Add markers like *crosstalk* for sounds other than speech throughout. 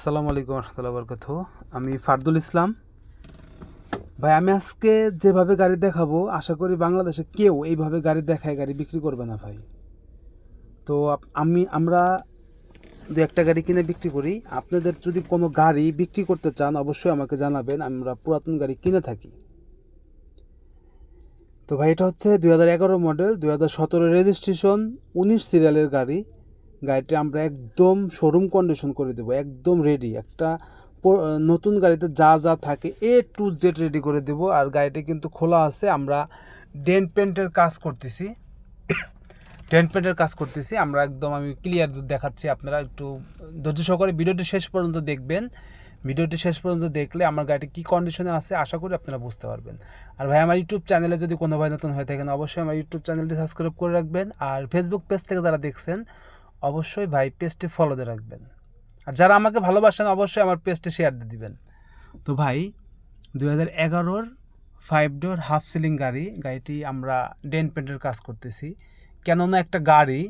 আসসালামু আলাইকুম রহমতুল্লাহ বরকত আমি ফারদুল ইসলাম। ভাই, আমি আজকে যেভাবে গাড়ি দেখাবো, আশা করি বাংলাদেশে কেউ এইভাবে গাড়ি দেখায় গাড়ি বিক্রি করবে না ভাই। তো আমি আমরা দু একটা গাড়ি কিনে বিক্রি করি। আপনাদের যদি কোনো গাড়ি বিক্রি করতে চান, অবশ্যই আমাকে জানাবেন। আমরা পুরাতন গাড়ি কিনে থাকি। তো ভাই, এটা হচ্ছে দুই হাজার এগারো মডেল, দুই হাজার সতেরো রেজিস্ট্রেশন, উনিশ সিরিয়ালের গাড়ি। গাড়িটা আমরা একদম শোরুম কন্ডিশন করে দেবো, একদম রেডি একটা নতুন গাড়িতে যা যা থাকে এ টু জেড রেডি করে দেবো। আর গাড়িটা কিন্তু খোলা আছে, আমরা ডেন্ট পেন্টের কাজ করতেছি। ডেন্ট পেন্টের কাজ করতেছি। আমরা একদম, আমি ক্লিয়ার দেখাচ্ছি আপনারা একটু, ধৈর্য সহকারে ভিডিওটি শেষ পর্যন্ত দেখবেন। ভিডিওটি শেষ পর্যন্ত দেখলে আমার গাড়িটি কী কন্ডিশনে আছে, আশা করি আপনারা বুঝতে পারবেন। আর ভাই, আমার ইউটিউব চ্যানেলে যদি কোনো ভাই নতুন হয়ে থাকেন, অবশ্যই আমার ইউটিউব চ্যানেলটি সাবস্ক্রাইব করে রাখবেন। আর ফেসবুক পেজ থেকে যারা দেখছেন অবশ্যই ভাই পেজটি ফলো দিয়ে রাখবেন। আর যারা আমাকে ভালোবাসেন, অবশ্যই আমার পেজটি শেয়ার দিয়ে দিবেন। তো ভাই দু হাজার এগারোর ফাইভ ডোর হাফ সিলিং গাড়ি, গাড়িটি আমরা ডেন পেন্টের কাজ করতেছি। কেননা একটা গাড়ি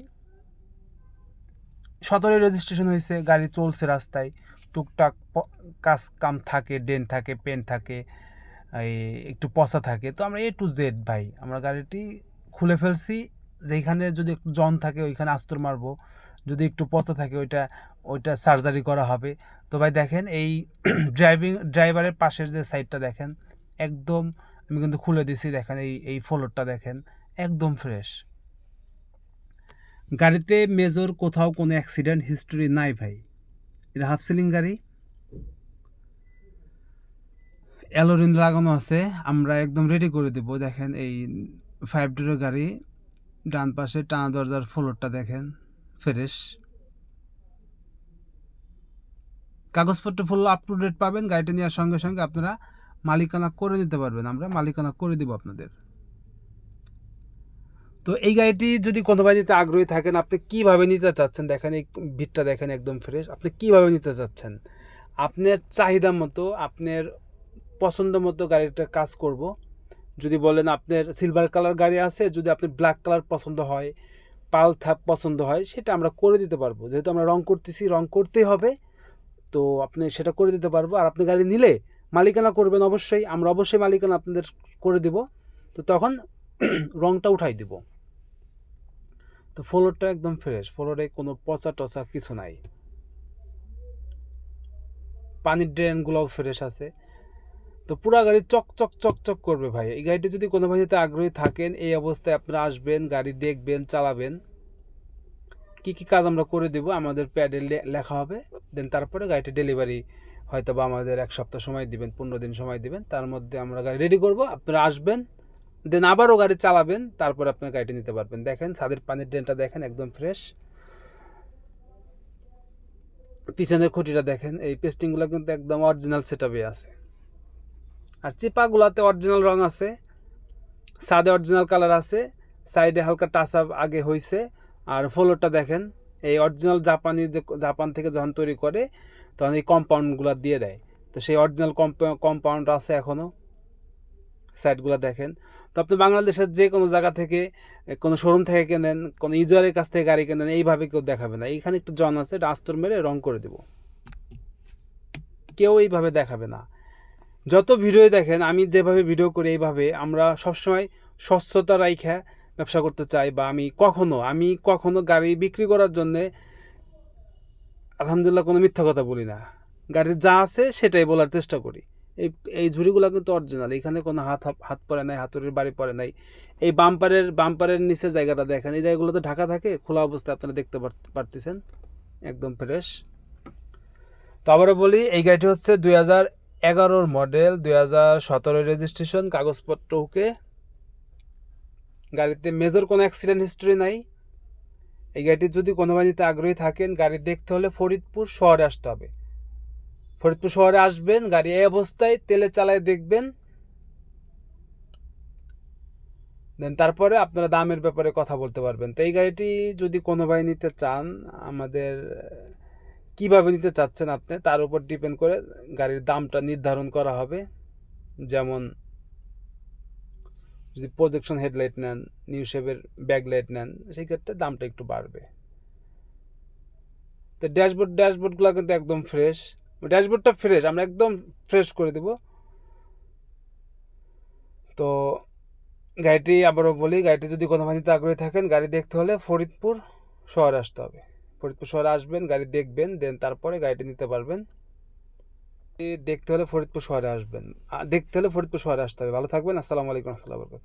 সতেরোই রেজিস্ট্রেশন হয়েছে, গাড়ি চলছে রাস্তায়। টুকটাক কাজ কাম থাকে ডেন থাকে পেন থাকে একটু পচা থাকে। তো আমরা এ টু জেড ভাই, আমরা গাড়িটি খুলে ফেলছি। যেখানে যদি একটু জন থাকে, ওইখানে আস্তর মারবো। যদি একটু পচা থাকে, ওইটা ওইটা সার্জারি করা হবে। তো ভাই দেখেন, এই *clears throat* ড্রাইভিং ড্রাইভারের পাশের যে সাইডটা দেখেন, একদম, আমি কিন্তু খুলে দিছি, দেখেন এই এই ফ্লোরটা দেখেন, একদম ফ্রেশ গাড়িতে মেজর কোথাও কোনো অ্যাক্সিডেন্ট হিস্টোরি নাই ভাই। এটা হাফ সিলিং গাড়ি। অ্যালোরিন লাগানো আছে, আমরা একদম রেডি করে দেবো। দেখেন এই ফাইভ ডোরের গাড়ি। ডান পাশে টানা দরজার ফ্লোরটা দেখেন, ফ্রেশ। কাগজপত্র ফুল আপ টু ডেট পাবেন, গাড়িটা নেওয়ার সঙ্গে সঙ্গে আপনারা মালিকানা করে দিতে পারবেন। আমরা মালিকানা করে দিব আপনাদের। তো এই গাড়িটি যদি কোনো ভাই নিতে আগ্রহী থাকেন, আপনি কীভাবে নিতে চাচ্ছেন? দেখেন, এই ভিটটা দেখেন একদম ফ্রেশ। আপনি কীভাবে নিতে চাচ্ছেন? আপনার চাহিদা মতো, আপনার পছন্দ মতো গাড়িটা কাজ করব। যদি বলেন আপনার সিলভার কালার গাড়ি আছে, যদি আপনার ব্ল্যাক কালার পছন্দ হয় পাল থাক পছন্দ হয়, সেটা আমরা করে দিতে পারব। যেহেতু আমরা রং করতেছি, রং করতেই হবে, তো আপনি সেটা করে দিতে পারব। আর আপনি গাড়ি নিলে মালিকানা করবেন অবশ্যই, আমরা অবশ্যই মালিকানা আপনাদের করে দিব। তো তখন *clears throat* রংটা উঠাই দিব। তো ফ্লোরটা একদম ফ্রেশ ফ্লোরে কোনো পচা টচা কিছু নাই। পানির ড্রেনগুলোও ফ্রেশ আছে। তো পুরা গাড়ি চক চক চক চক করবে ভাই। এই গাড়িটি যদি কোনো ভাইতে আগ্রহী থাকেন, এই অবস্থায় আপনারা আসবেন, গাড়ি দেখবেন, চালাবেন। কি কি কাজ আমরা করে দেব, আমাদের প্যাডে লেখা হবে। দেন তারপরে গাড়িটি ডেলিভারি হয়তো বা আমাদের এক সপ্তাহ সময় দিবেন, পনেরো দিন সময় দিবেন। তার মধ্যে আমরা গাড়ি রেডি করব, আপনারা আসবেন। দেন আবারও গাড়ি চালাবেন, তারপর আপনার গাড়িটি নিতে পারবেন। দেখেন, ছাদের পানির ড্রেনটা দেখেন, একদম ফ্রেশ। পিছনের খুঁটিটা দেখেন, এই পেস্টিংগুলো কিন্তু একদম অরিজিনাল সেটআপে আছে। আর চিপাগুলাতে অরিজিনাল রং আছে, সাদে অরিজিনাল কালার আছে সাইডে হালকা টাচ আপ আগে হয়েছে আর ফ্লোরটা দেখেন, এই অরিজিনাল জাপানি যে জাপান থেকে যখন তৈরি করে, তখন এই কম্পাউন্ডগুলো দিয়ে দেয়। তো সেই অরিজিনাল কম্পাউন্ড আছে এখনও সাইডগুলো দেখেন। তো আপনি বাংলাদেশের যে কোনো জায়গা থেকে কোনো শোরুম থেকে কেনেন, কোনো ইউজারের কাছ থেকে গাড়ি কেনেন, এইভাবে কেউ দেখাবে না। এইখানে একটু জন আছে, এটা আস্তর মেরে রং করে দেব। কেউ এইভাবে দেখাবে না। যত ভিডিও দেখেন, আমি যেভাবে ভিডিও করি এইভাবে, আমরা সবসময় স্বচ্ছতা রাইখা ব্যবসা করতে চাই বা আমি কখনো আমি কখনো গাড়ি বিক্রি করার জন্যে আলহামদুলিল্লাহ কোনো মিথ্যা কথা বলি না। গাড়ির যা আছে সেটাই বলার চেষ্টা করি। এই এই ঝুড়িগুলো কিন্তু অরিজিনাল এখানে কোনো হাত হাত পরে নাই, হাতুড়ির বাড়ি পরে নাই। এই বাম্পারের বাম্পারের নিচের জায়গাটা দেখেন, এই জায়গাগুলোতে ঢাকা থাকে, খোলা অবস্থায় আপনারা দেখতে পার- পারতেছেন, একদম ফ্রেশ তো আবারও বলি, এই গাড়িটি হচ্ছে দুই হাজার এগারোর মডেল দুই হাজার সতেরোর রেজিস্ট্রেশন কাগজপত্র ওকে। গাড়িতে মেজর কোনো অ্যাক্সিডেন্ট হিস্ট্রি নাই। এই গাড়িটি যদি কোনো বাড়িতে আগ্রহী থাকেন, গাড়ি দেখতে হলে ফরিদপুর শহরে আসতে হবে। ফরিদপুর শহরে আসবেন, গাড়ি এই অবস্থায় তেলে চালায় দেখবেন। দেন তারপরে আপনারা দামের ব্যাপারে কথা বলতে পারবেন। তো এই গাড়িটি যদি কোনো ভাই নিতে চান, আমাদের কীভাবে নিতে চাচ্ছেন আপনি? তার উপর ডিপেন্ড করে গাড়ির দামটা নির্ধারণ করা হবে। যেমন যদি প্রজেকশন হেডলাইট নেন নিউ শেপের ব্যাকলাইট নেন, সেই ক্ষেত্রে দামটা একটু বাড়বে। তো ড্যাশবোর্ড ড্যাশবোর্ডগুলো কিন্তু একদম ফ্রেশ ড্যাশবোর্ডটা ফ্রেশ আমরা একদম ফ্রেশ করে দেব। তো গাড়িটি আবারও বলি, গাড়িটি যদি কোনো নিতে আগ্রহী থাকেন, গাড়ি দেখতে হলে ফরিদপুর শহরে আসতে হবে। ফরিদপুর শহরে আসবেন, গাড়ি দেখবেন, দেন তারপরে গাড়িটি নিতে পারবেন। দেখতে হলে ফরিদপুর শহরে আসবেন। দেখতে হলে ফরিদপুর শহরে আসতে হবে। ভালো থাকবেন। আসসালামু আলাইকুম রহমতুল্লাহ বরকত